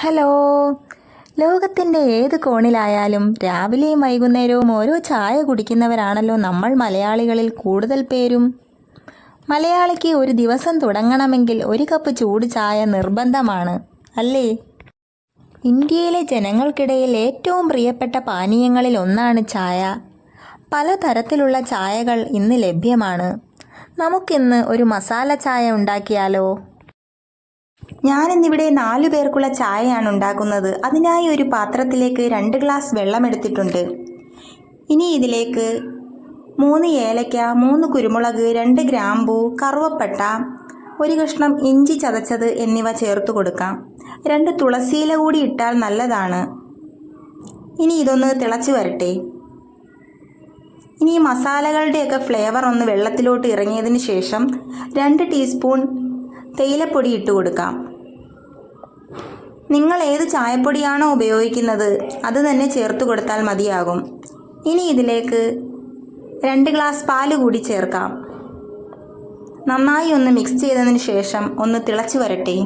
Hello. ലോകത്തിന്റെ ഏത് കോണിലായാലും രാവിലെയും വൈകുന്നേരവും ഓരോ ചായ കുടിക്കുന്നവരാണല്ലോ നമ്മൾ മലയാളികളിൽ കൂടുതൽ പേരും. മലയാളിക്ക് ഒരു ദിവസം തുടങ്ങണമെങ്കിൽ ഒരു കപ്പ് ചൂട് ചായ നിർബന്ധമാണ് അല്ലേ? ഇന്ത്യയിലെ ജനങ്ങൾക്കിടയിൽ ഏറ്റവും പ്രിയപ്പെട്ട പാനീയങ്ങളിൽ ഒന്നാണ് ചായ. പലതരത്തിലുള്ള ചായകൾ ഇന്ന് ലഭ്യമാണ്. നമുക്കിന്ന് ഒരു മസാല ചായ ഉണ്ടാക്കിയാലോ? ഞാനിന്നിവിടെ നാലു പേർക്കുള്ള ചായയാണ് ഉണ്ടാക്കുന്നത്. അതിനായി ഒരു പാത്രത്തിലേക്ക് രണ്ട് ഗ്ലാസ് വെള്ളം എടുത്തിട്ടുണ്ട്. ഇനി ഇതിലേക്ക് മൂന്ന് ഏലക്ക മൂന്ന് കുരുമുളക് രണ്ട് ഗ്രാമ്പൂ കറുവപ്പട്ട ഒരു കഷ്ണം ഇഞ്ചി ചതച്ചത് എന്നിവ ചേർത്ത് കൊടുക്കാം. രണ്ട് തുളസിയില കൂടി ഇട്ടാൽ നല്ലതാണ്. ഇനി ഇതൊന്ന് തിളച്ചു വരട്ടെ. ഇനി ഈ മസാലകളുടെയൊക്കെ ഫ്ലേവർ ഒന്ന് വെള്ളത്തിലോട്ട് ഇറങ്ങിയതിന് ശേഷം രണ്ട് ടീസ്പൂൺ തേയിലപ്പൊടി ഇട്ട് കൊടുക്കാം. നിങ്ങൾ ഏത് ചായപ്പൊടിയാണോ ഉപയോഗിക്കുന്നത് അത് തന്നെ ചേർത്ത് കൊടുത്താൽ മതിയാകും. ഇനി ഇതിലേക്ക് രണ്ട് ഗ്ലാസ് പാൽ കൂടി ചേർക്കാം. നന്നായി ഒന്ന് മിക്സ് ചെയ്തതിന് ശേഷം ഒന്ന് തിളച്ചു വരട്ടെ.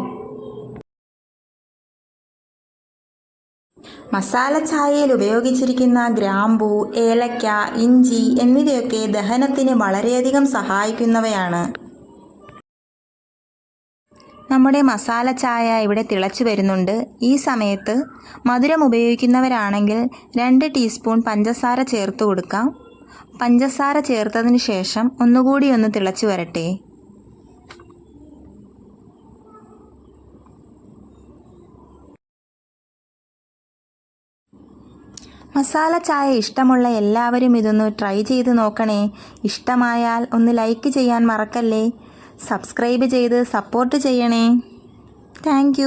മസാല ചായയിൽ ഉപയോഗിച്ചിരിക്കുന്ന ഗ്രാമ്പൂ ഏലക്ക ഇഞ്ചി എന്നിവയൊക്കെ ദഹനത്തിന് വളരെയധികം സഹായിക്കുന്നവയാണ്. നമ്മുടെ മസാല ചായ ഇവിടെ തിളച്ചു വരുന്നുണ്ട്. ഈ സമയത്ത് മധുരം ഉപയോഗിക്കുന്നവരാണെങ്കിൽ രണ്ട് ടീസ്പൂൺ പഞ്ചസാര ചേർത്ത് കൊടുക്കാം. പഞ്ചസാര ചേർത്തതിന് ശേഷം ഒന്നുകൂടി ഒന്ന് തിളച്ചു വരട്ടെ. മസാല ചായ ഇഷ്ടമുള്ള എല്ലാവരും ഇതൊന്ന് ട്രൈ ചെയ്ത് നോക്കണേ. ഇഷ്ടമായാൽ ഒന്ന് ലൈക്ക് ചെയ്യാൻ മറക്കല്ലേ? സബ്സ്ക്രൈബ് ചെയ്ത് സപ്പോർട്ട് ചെയ്യണേ. താങ്ക്